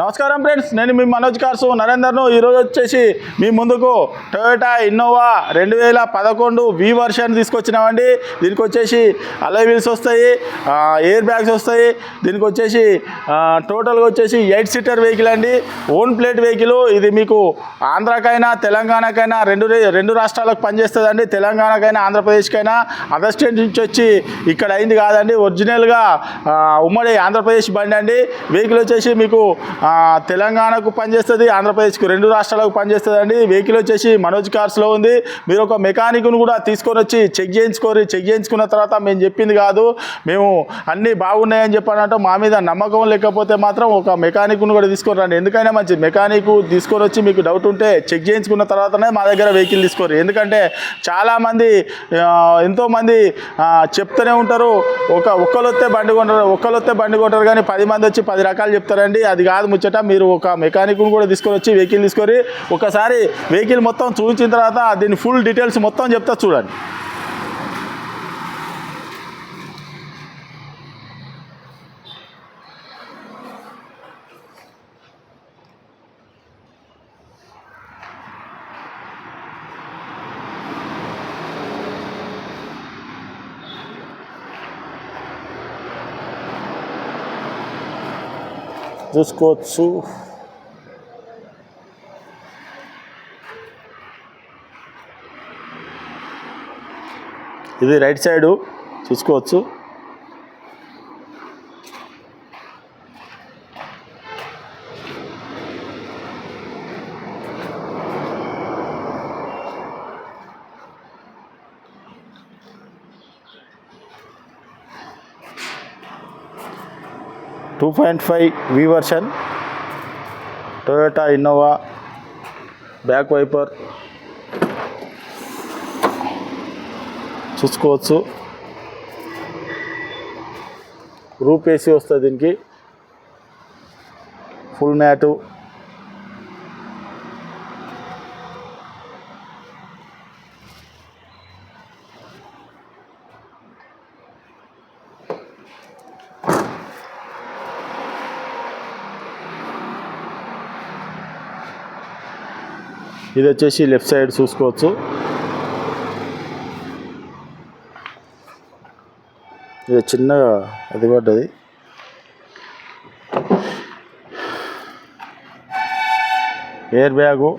నమస్కారం ఫ్రెండ్స్ నేను మీ మనోజ్ కార్సు నరేందర్ను. ఈరోజు వచ్చేసి మీ ముందుకు టొయోటా ఇన్నోవా రెండు వేల పదకొండు వి వర్షన్ తీసుకొచ్చినామండి. దీనికి వచ్చేసి అలై వీల్స్ వస్తాయి ఎయిర్ బ్యాగ్స్ వస్తాయి. దీనికి వచ్చేసి టోటల్గా వచ్చేసి ఎయిట్ సీటర్ వెహికల్ అండి. ఓన్ ప్లేట్ వెహికల్ ఇది మీకు ఆంధ్రాకైనా తెలంగాణకైనా రెండు రెండు రాష్ట్రాలకు పనిచేస్తుందండి. తెలంగాణకైనా ఆంధ్రప్రదేశ్కైనా. అదర్ స్టేట్ నుంచి వచ్చి ఇక్కడ అయింది కాదండి. ఒరిజినల్గా ఉమ్మడి ఆంధ్రప్రదేశ్ బండి అండి. వెహికల్ వచ్చేసి మీకు తెలంగాణకు పనిచేస్తుంది ఆంధ్రప్రదేశ్కు రెండు రాష్ట్రాలకు పనిచేస్తుంది అండి వెహికల్ వచ్చేసి మనోజ్ కార్స్లో ఉంది. మీరు ఒక మెకానిక్ను కూడా తీసుకొని వచ్చి చెక్ చేయించుకోరు. చెక్ చేయించుకున్న తర్వాత మేము చెప్పింది కాదు. మేము అన్నీ బాగున్నాయని చెప్పానంటే మా మీద నమ్మకం లేకపోతే మాత్రం ఒక మెకానిక్ను కూడా తీసుకొని రండి. ఎందుకైనా మంచిది. మెకానిక్ తీసుకొని వచ్చి మీకు డౌట్ ఉంటే చెక్ చేయించుకున్న తర్వాతనే మా దగ్గర వెహికల్ తీసుకోరు. ఎందుకంటే చాలామంది ఎంతోమంది చెప్తూనే ఉంటారు. ఒక ఒక్కరు వస్తే బండి కొంటారు ఒక్కరు వస్తే బండి కొంటారు కానీ పది మంది వచ్చి పది రకాలు చెప్తారండి. అది కాదు ముచ్చట మీరు ఒక మెకానిక్ను కూడా తీసుకొని వచ్చి వెహికల్ తీసుకొని ఒకసారి వెహికల్ మొత్తం చూపించిన తర్వాత దీని ఫుల్ డీటెయిల్స్ మొత్తం చెప్తా చూడండి. చూసుకోవచ్చు. ఇది రైట్ సైడు చూసుకోవచ్చు. Two point five V version Toyota Innova back wiper చూసుకోవచ్చు రూప్ ఏసీ వస్తుంది దీనికి. ఫుల్ మ్యాటు ఇది వచ్చేసి లెఫ్ట్ సైడ్ చూసుకోవచ్చు. ఇది చిన్నగా అది పడ్డది ఎయిర్ బ్యాగు.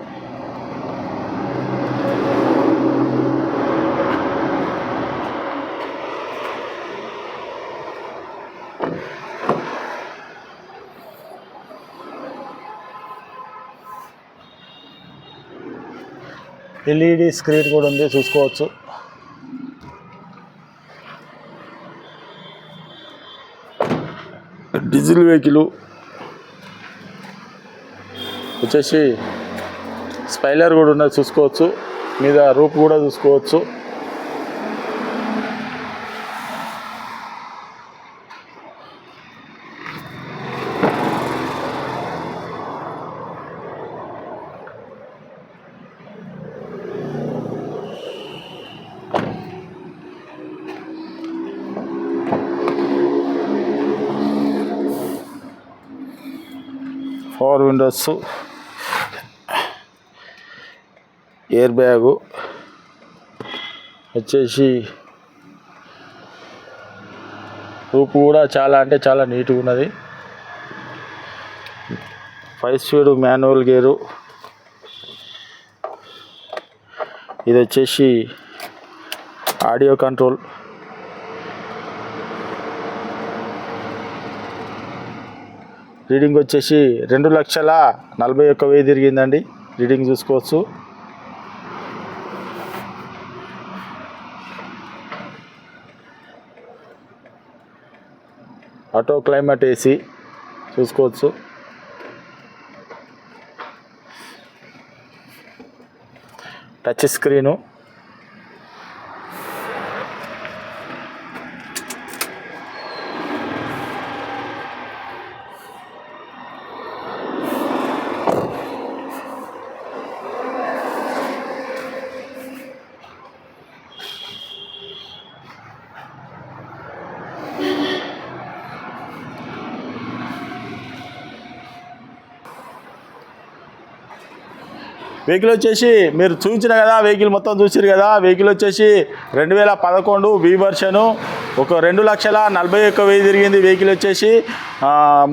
ఎల్ఈడి స్క్రీన్ కూడా ఉంది చూసుకోవచ్చు. Diesel vehicle. వచ్చేసి స్పైలర్ కూడా ఉన్నది చూసుకోవచ్చు. మీద రూప్ కూడా చూసుకోవచ్చు. పవర్ విండోస్ ఎయిర్ బ్యాగు వచ్చేసి రూపు కూడా చాలా అంటే చాలా నీట్గా ఉన్నది. Five speed manual gear. ఇది వచ్చేసి ఆడియో కంట్రోల్. రీడింగ్ వచ్చేసి రెండు లక్షల నలభై ఒక్క వెయ్యి తిరిగిందండి. రీడింగ్ చూసుకోవచ్చు. ఆటో క్లైమేట్ ఏసీ చూసుకోవచ్చు. టచ్ స్క్రీను వెహికల్ వచ్చేసి మీరు చూపించిన కదా వెహికల్ మొత్తం చూసిరు కదా వెహికల్ వచ్చేసి రెండు వేల పదకొండు వి వర్షను ఒక రెండు లక్షల నలభై ఒక్క వెయ్యి తిరిగింది. వెహికల్ వచ్చేసి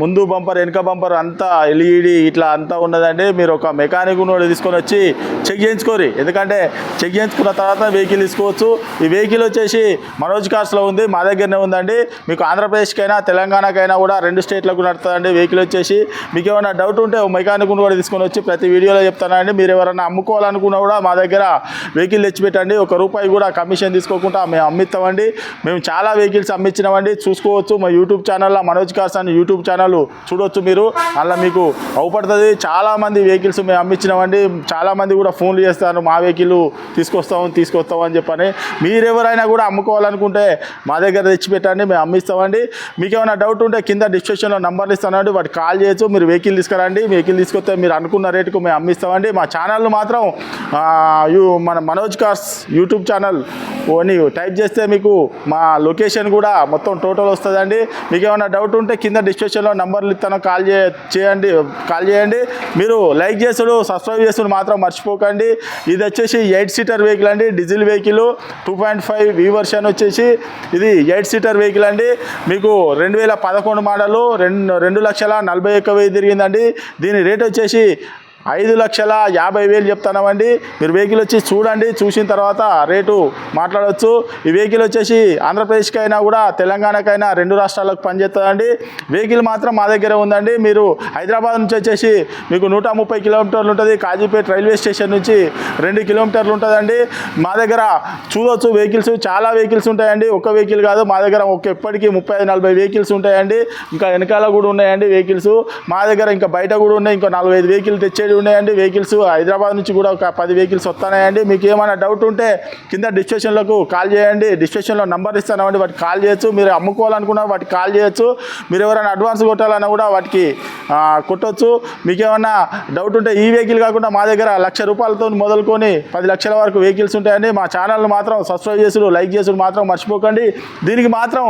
ముందు బంపర్ వెనుక బంపర్ అంతా ఎల్ఈడి ఇట్లా అంతా ఉన్నదండి మీరు ఒక మెకానిక్ నోడు తీసుకొని వచ్చి చెక్ చేయించుకోరి. ఎందుకంటే చెక్ చేయించుకున్న తర్వాత వెహికల్ తీసుకోవచ్చు. ఈ వెహికల్ వచ్చేసి మనోజ్ కార్స్లో ఉంది మా దగ్గరనే ఉందండి. మీకు ఆంధ్రప్రదేశ్కైనా తెలంగాణకైనా కూడా రెండు స్టేట్లకు నడుతుందండి వెహికల్ వచ్చేసి. మీకు ఏమైనా డౌట్ ఉంటే మెకానిక్ కూడా తీసుకొని వచ్చి ప్రతి వీడియోలో చెప్తానండి మీరు ఎవరైనా అమ్ముకోవాలనుకున్నా కూడా మా దగ్గర వెహికల్ తెచ్చిపెట్టండి. ఒక రూపాయి కూడా కమిషన్ తీసుకోకుండా మేము అమ్మిస్తామండి. మేము చాలా వెహికల్స్ అమ్మించినామండి చూసుకోవచ్చు మా యూట్యూబ్ ఛానల్లో మనోజ్ కార్స్ అని యూట్యూబ్ ఛానల్ చూడొచ్చు మీరు. అలా మీకు అవుపడుతుంది. చాలామంది వెహికల్స్ మేము అమ్మించినామండి చాలామంది కూడా ఫోన్లు చేస్తారు. మా వెహికల్ తీసుకొస్తాం తీసుకొస్తాం అని చెప్పని. మీరు ఎవరైనా కూడా అమ్ముకోవాలనుకుంటే మా దగ్గర తెచ్చిపెట్టండి మేము అమ్మిస్తామండి. మీకు ఏమైనా డౌట్ ఉంటే కింద డిస్క్రిప్షన్లో నంబర్లు ఇస్తానండి. వాటికి కాల్ చేయొచ్చు. మీరు వెహికల్ తీసుకురండి. వెహికల్ తీసుకొస్తే మీరు అనుకున్న రేటుకు మేము అమ్మిస్తామండి. మా ఛానల్ మాత్రం మన మనోజ్ కార్స్ యూట్యూబ్ ఛానల్ అని టైప్ చేస్తే మీకు మా లొకేషన్ కూడా మొత్తం టోటల్ వస్తుందండి. మీకు ఏమైనా డౌట్ ఉంటే కింద డిస్క్రిప్షన్లో నంబర్లు ఇస్తాను. కాల్ చే చేయండి. కాల్ చేయండి. మీరు లైక్ చేసుడు సబ్స్క్రైబ్ చేసుడు మాత్రం మర్చిపోకండి. ఇది వచ్చేసి ఎయిట్ సీటర్ వెహికల్ అండి. Diesel vehicle two point five V version వచ్చేసి ఇది ఎయిట్ సీటర్ వెహికల్ అండి. మీకు రెండు వేల పదకొండు మోడలు రెండు రెండు లక్షల నలభై ఒక్క వెయ్యి తిరిగిందండి. దీని రేట్ వచ్చేసి ఐదు లక్షల యాభై వేలు చెప్తున్నామండి మీరు వెహికల్ వచ్చి చూడండి చూసిన తర్వాత రేటు మాట్లాడవచ్చు ఈ వెహికల్ వచ్చేసి ఆంధ్రప్రదేశ్కైనా కూడా తెలంగాణకైనా రెండు రాష్ట్రాలకు పనిచేస్తుందండి. వెహికల్ మాత్రం మా దగ్గర ఉందండి. మీరు హైదరాబాద్ నుంచి వచ్చేసి మీకు నూట ముప్పై కిలోమీటర్లు ఉంటుంది. కాజీపేట రైల్వే స్టేషన్ నుంచి రెండు కిలోమీటర్లు ఉంటుందండి. మా దగ్గర చూడవచ్చు వెహికల్స్. చాలా వెహికల్స్ ఉంటాయండి. ఒక వెహికల్ కాదు మా దగ్గర ఒక ఎప్పటికీ ముప్పై ఐదు నలభై వెహికల్స్ ఉంటాయండి. ఇంకా వెనకాల కూడా ఉన్నాయండి వెహికల్స్. మా దగ్గర ఇంకా బయట కూడా ఉన్నాయి. ఇంకా నలభై ఐదు వెహికల్ తెచ్చేది ఉన్నాయండి వెహికల్స్. హైదరాబాద్ నుంచి కూడా ఒక పది వెహికల్స్ వస్తున్నాయండి. మీకు ఏమైనా డౌట్ ఉంటే కింద డిస్ట్రిక్షన్లకు కాల్ చేయండి. డిస్ట్రిక్షన్లో నంబర్ ఇస్తానండి వాటికి కాల్ చేయొచ్చు. మీరు అమ్ముకోవాలనుకున్నా వాటికి కాల్ చేయొచ్చు. మీరు ఎవరైనా అడ్వాన్స్ కొట్టాలన్నా కూడా వాటికి కొట్టొచ్చు. మీకు ఏమైనా డౌట్ ఉంటే ఈ వెహికల్ కాకుండా మా దగ్గర లక్ష రూపాయలతో మొదలుకొని పది లక్షల వరకు వెహికల్స్ ఉంటాయండి. మా ఛానల్ మాత్రం సబ్స్క్రైబ్ చేసుడు లైక్ చేసుడు మాత్రం మర్చిపోకండి. దీనికి మాత్రం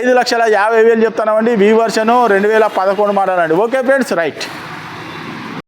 ఐదు లక్షల యాభై వేలు చెప్తున్నామండి వీ వర్షను రెండు వేల పదకొండు మోడల్ ఓకే ఫ్రెండ్స్ రైట్.